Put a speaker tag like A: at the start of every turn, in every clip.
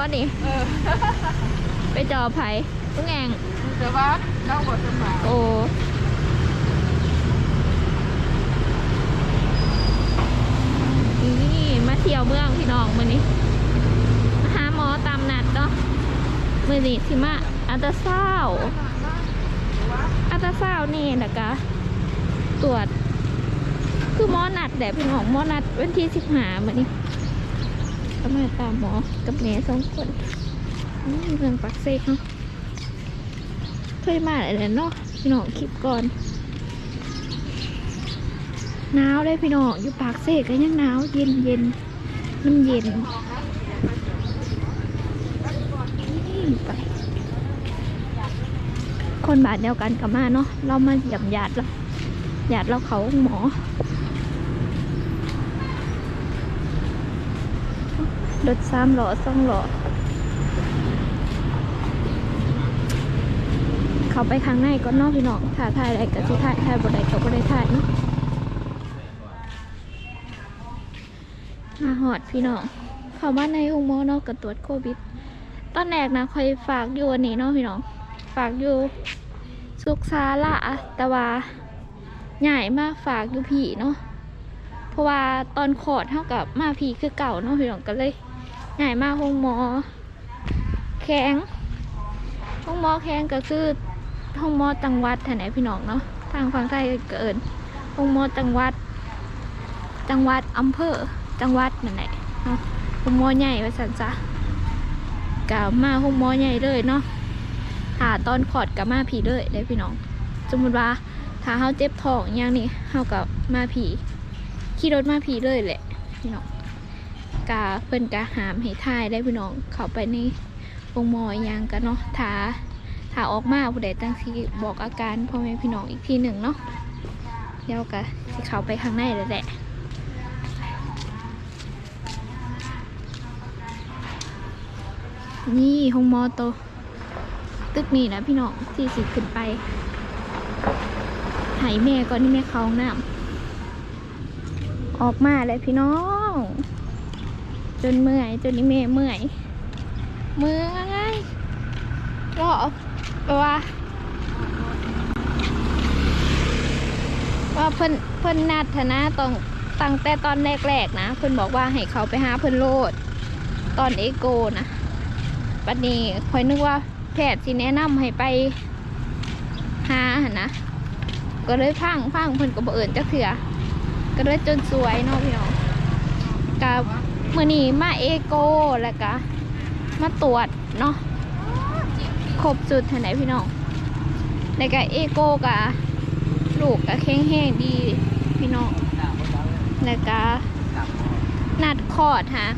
A: วะนี่
B: เออ
A: ไปจอไผ่ลุงแอง
B: แต่ว่าเราบทสบาย
A: โอ้นี่มาเที่ยวเมืองพี่น้องมื้อนี้มาหาหมอตามนัดเนาะมื้อนี้สิมาอัลตราซาวด์อัลตราซาวด์นี่นะกะตรวจคือหมอนัดแหละพี่น้องหมอนัดวันที่สิบหามื้อนี้ ก็มาตามหมอกับแม่สองคนนี่เมืองปักเซกเนาะเคยมาอะไรเนาะพี่น้องคลิปก่อนหนาวเลยพี่น้องอยู่ปากเสกก็ยังหนาวเย็นเย็นน้ำเย็นไปคนบาทเดียวกันกับมาเนาะเรามาหย่ำหยาดเราหยาดเราเขาหมอ รถสามหล่อสองหล่อเขาไปข้างในก็นอกพี่น้องถ่ายถ่ายอะไรก็สิถ่ายถ่ายบนใดก็บนใดถ่ายนาะมาหอดพี่น้องเขามาในอุโมงค์เนาะกับตรวจโควิด ตอนแรกนะคอยฝากอยู่อันนี้เนาะพี่น้องฝากอยู่สุกซาละแต่ว่าใหญ่มากฝากอยู่ผีเนาะเพราะว่าตอนขอดเท่ากับมาผีคือเก่าเนาะพี่น้องก็เลย ใหญ่มากห้องหมอ แข็งห้องหมอแข้งก็คือห้องหมอจังหวัดแถวไหนพี่น้องเนาะทางฝั่งไทยเอินห้องหมอจังหวัด จังหวัดอำเภอจังหวัดนั่นแหละเนาะห้องหมอใหญ่ว่าสันจ้ะกะมาห้องหมอใหญ่เลยเนาะถ้าตอนขอดกับมาผีเลยได้พี่น้อง สมมติว่าถ้าเฮาเจ็บท้องอย่างนี้เฮากับมาผีขี่รถมาผีเลยแหละพี่น้อง กะเพิ่นกะหามให้ทายได้พี่น้องเข้าไปในวงมอยังกันเนาะถาถาออกมาผู้ใดตั้งที่บอกอาการพ่อแม่พี่น้องอีกทีหนึ่งเนาะเดี๋ยวก็สิเข้าไปข้างในแล้วแหละนี่ห้องมอโตตึกนี่นะพี่น้องที่สิบขึ้นไปหายแม่ก่อนที่แม่เขาหน้ำออกมาเลยพี่น้อง จนเมื่อย จนนี่แม่เมื่อย เมื่อไงก็แปลว่าว่าเพิ่นเพิ่นนัดธนะตองตั้งแต่ตอนแรกๆนะ เพิ่นบอกว่าให้เขาไปหาเพิ่นโลด ตอนเอโกนะปัดนี้คอยนึกว่าแพทย์สิแนะนำให้ไปหาหนนะ ก็เลยพังพังเพิ่นก็บ่เอิญจักเถื่อก็เลยจนสวยเนาะพี่น้องกับ มือนี้มาเอโกแล้วก็มาตรวจเนาะครบสุดท่าไหนพี่น้องในกะเอโกกะลูกกะแข็งแห้งดีพี่น้องแล้วก็นัดคอดฮะ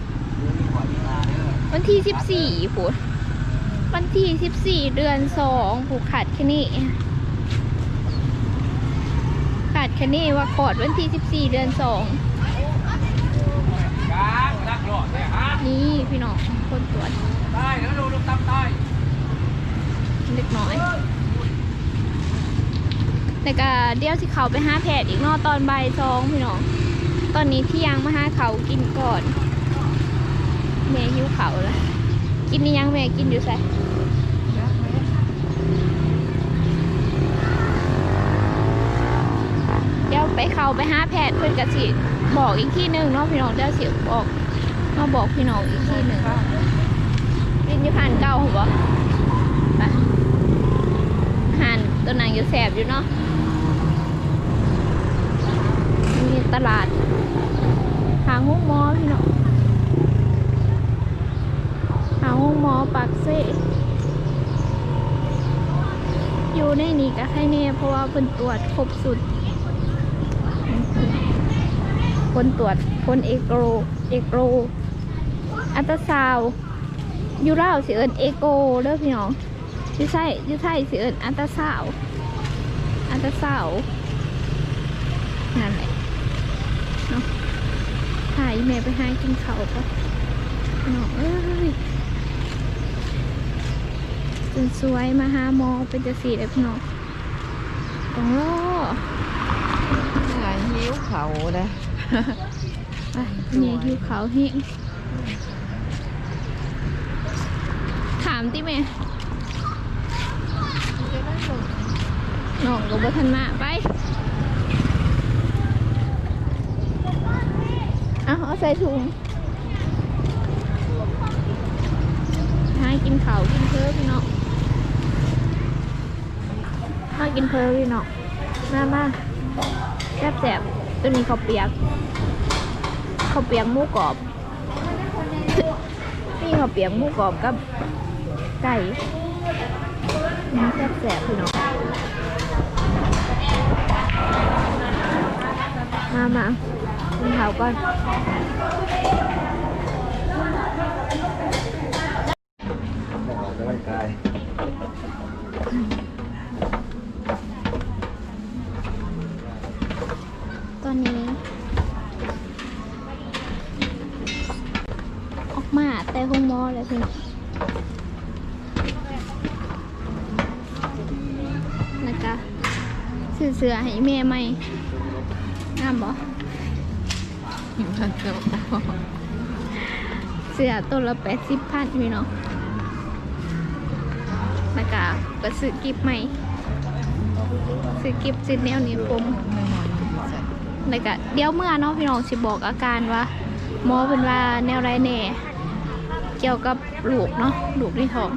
A: วันที่สิบสี่ผูวันที่สิบสี่เดือนสองผูกขาดแค่นี้ขาดแค่นี้ว่าคอดวันที่สิบสี่เดือนสอง
C: กลางนักหลอดเนี่ยฮะ
A: นี่ พี่น้องคนตรวจ
C: ใต้แล้วดูลูกตำใต้
A: เล็กน้อยแต่ก็เดี๋ยวสิเขาไปหาแพทย์อีกเนอตอนบ่ายสองพี่น้อง ตอนนี้ที่ยังมาหาเขากินก่อนแม่หิวเขาแล้วกินนี่ยังแม่กินอยู่ใส่เดี๋ยวไปเขาไปหาแพทย์เพื่อนกสิบอกอีกที่หนึ่งเนาะพี่น้องเดี๋ยวสิบอก มาบอกพี่น้องอีกที่หนึ่งกินอยี่ผ่านเก่าหัวไปหันตัวหนังอยู่แสบอยู่เนาะมีตลาด หางห้องมอพี่น้องหางห้องมอปากเซ่อยู่ในนี้ก็แค่นี้เพราะว่าเพิ่นตรวจครบสุดคนตรวจคนเอกโรเอกโร อัลตราซาวด์อยูเล่าวสิเอิญเอโกเด้อพี่น้องอยูใช่ยูใช่สิเอิญอัลตราซาวด์อัลตราซาวด์นั่นแหละถ่ายแม่ไปให้กินเขาวปะน้องเอ้ยจนสวยมาหาหมอเป็นจะสีเลยพี่น้องต้องรอ
B: ไงหิวเขาเลย
A: ไปเนี่ยหิวเขาวเฮงามติแม่
B: จะได้ลง
A: น้องก็บ่ทันมาไปเอาเอาใส่ถุงให้กินข้ากินเพิ่มพี่น้องมากินเพิ่มพี่น้องมามาแซ่บแซ่บตัวนี้ข้าวเปียกข้าวเปียกหมูกรอบนี่ข้าวเปียกหมูกรอบกับ ไก่อืมแซ่บแซ่บๆพี่น้องมามากินข้าก่อน
D: ออกกำลังกาย
A: ตอนนี้ ออกมาแต่หงมอเลยพี่น้อง ซื้อเสื้อให้แม่ไหมงามบ่
B: อสเสื้
A: อตัวละแปดสิบพันพี่น้องนะคะก็ซื้อกิฟใหม่ซื้อกิฟซื้อแนวนี้ผม
B: ไม่นอนใส่
A: แล้วก็เดี๋ยวเมื่อเนาะพี่น้องสิบอกอาการว่าหมอเป็นว่าแนวไรแน่เกี่ยวกับลูกเนาะลูกในท้อง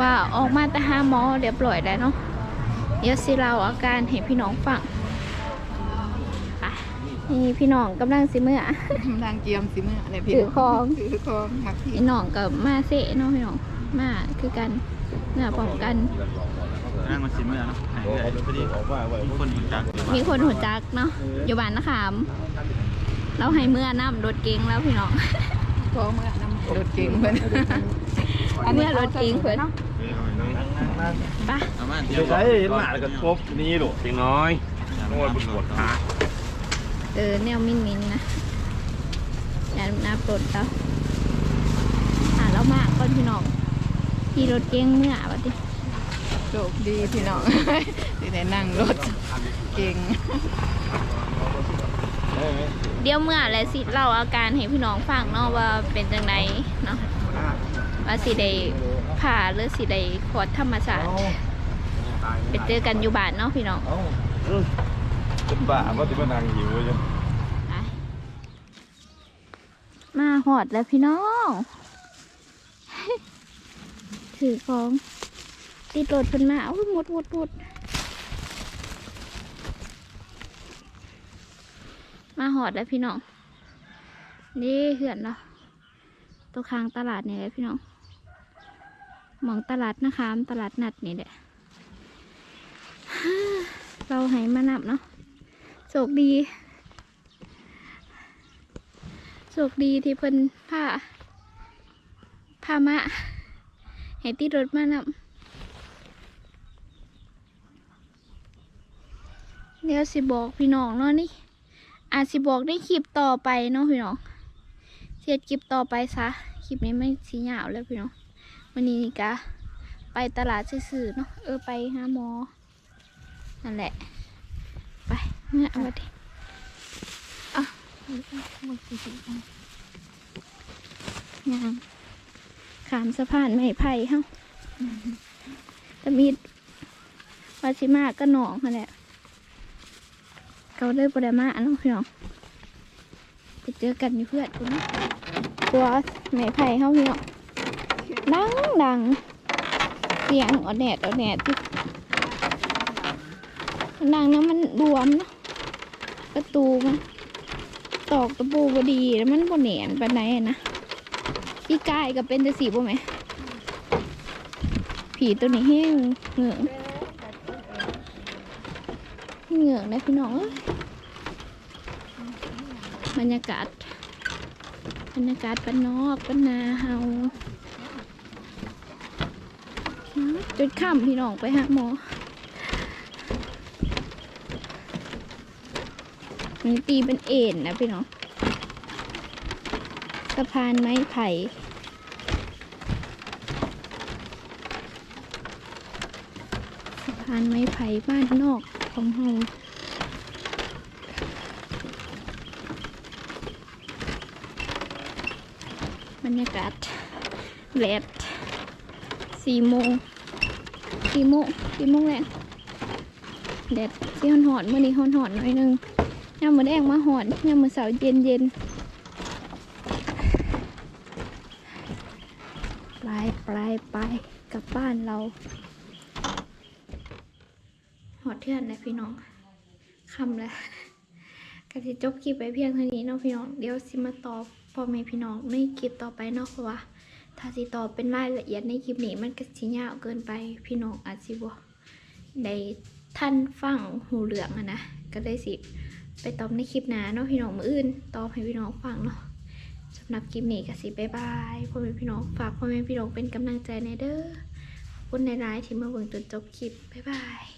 A: ว่าออกมาแต่ห้าหมอเรียบร้อยแล้วเนาะ เดี๋ยวสิเราอาการให้พี่น้องฟังไปนี่พี่น้องกำลังสิเมื่อ
B: ทางเกียมสิเมื่ออะไรพี่
A: ถือของ
B: ถือของหักพี่
A: พี่น้องกับมาเสะเนาะพี่น้องมาคือกันเมื่อพร้อมกัน
E: นั่งมาชิมเมื่อเนาะหาย
D: โอ้
E: เหนื่อย
D: เขา
E: พอดี
D: บอกว่าว่า
E: มีคนรู้จักอยู่บ้าน
A: มีคนหัวจักเนาะอยู่บ้านนะขาม เราให้เมื่อน้ำรถเก๋งแล้วพี่น้อง
B: ของเมื่อนำรถเก่งเพิ่น
A: เมื่อรถเก๋งเพิ่น ไป
E: เอามา
D: ไม่ใช่เห็นหมาแล้วก็ครบนี่หรอเพียงน้อยโอ้ยปวดขา
A: เออแนวมินมินนะอย่านับรถเราหาเรามากก่อนพี่น้องขี่รถเก๋งเมื่อวัดดิ
B: โชคดีพี่น้องที่ได้นั่งรถเก่ง
A: เดี๋ยวเมื่อและสิเล่าอาการให้พี่น้องฟังเนาะว่าเป็นจังไดเนาะว่าสิได้ ผ่าหรือสิได้ขอดธรรมชาติไปเจอกันอยู่บ้านเนาะพี่น้อง
D: เอ้าเป็นบ้าว่าจะมานั่งหิวจัง
A: ไปมาหอดแล้วพี่น้องถือของติดรถเพิ่นมาอุ้ยหมดหมดหมดมาหอดแล้วพี่น้องนี่เหือนเนาะตัวค้างตลาดนี่แหละพี่น้องห มองตลาดนะคะ ตลาดนัดนี่แหละเราให้มานับเนาะโชคดีโชคดีที่เพิ่นพาพามาให้ติดรถมานำเดี๋ยวสิบอกพี่น้องเนาะนี่อาจสิบอกได้คลิปต่อไปเนาะพี่น้องเสียดคลิปต่อไปซะคลิปนี้ไม่สียาวแล้วพี่น้อง วันนี้นี่กะไปตลาดซื่อๆเนาะเออไปหาหมอนั่นแหละ ไปเมื่อเอาไปดิอะยังขามสะพานไม่ไผ่เฮ้าตะมิดวาชิมาก็หนองนั่นแหละเขาเลยบไดมาเนาะพี่น้องไปเจอกันอยู่เพื่อนคุณนะตัวไม่ไผ่เฮ้าพี่น้อง ดังดังเสียงอ่อนแดดอ่อนแดดที่นางน้ำมันรวมเนาะประตูมันตอกตะปูบดีแล้วมันบนเหนียนไปไหนนะอีกายก็เป็นจะสีบ่ไหม ผีตัวนี้แห้งเหงือกเหงือกนะพี่น้องบรรยากาศบรรยากาศปนนอกปนนาเฮา จุดค่ำพี่น้องไปหาหมอมันตีเป็นเอ็นนะพี่น้องสะพานไม้ไผ่สะพานไม้ไผ่บ้านนอกของเฮาบรรยากาศแดดสี่โมง สี่โมงสี่โมงแรงแดดที่หอนหอนๆมื่อนี้หอนหอนๆหน่อยหนึงยามมื้อแดงมาหอนยามมื้อเสาร์เย็นเย็นปลายปลายไปกลับบ้านเรา หอดเทือนนะพี่น้องคำแล้วก็จะจบคลิปไปเพียงเท่านี้เนาะพี่น้อง เดี๋ยวสิมาตอบพ่อแม่พี่น้องในคลิปต่อไปเนาะเพราะว่า ถ้าสิตอบเป็นรายละเอียดในคลิปนี้มันก็สิยาวเกินไปพี่น้องอาจสิบ่ได้ท่านฟังหูเหลืองอะนะก็ได้สิไปตอบในคลิปหน้าเนาะพี่น้องมืออื่นตอบให้พี่น้องฟังเนาะสำหรับคลิปนี้ก็สิบ๊ายบายพ่อแม่พี่น้องฝากพ่อแม่พี่น้องเป็นกำลังใจในเด้อคุณในไลน์ที่มาเบิ่งจนจบคลิปบ๊ายบาย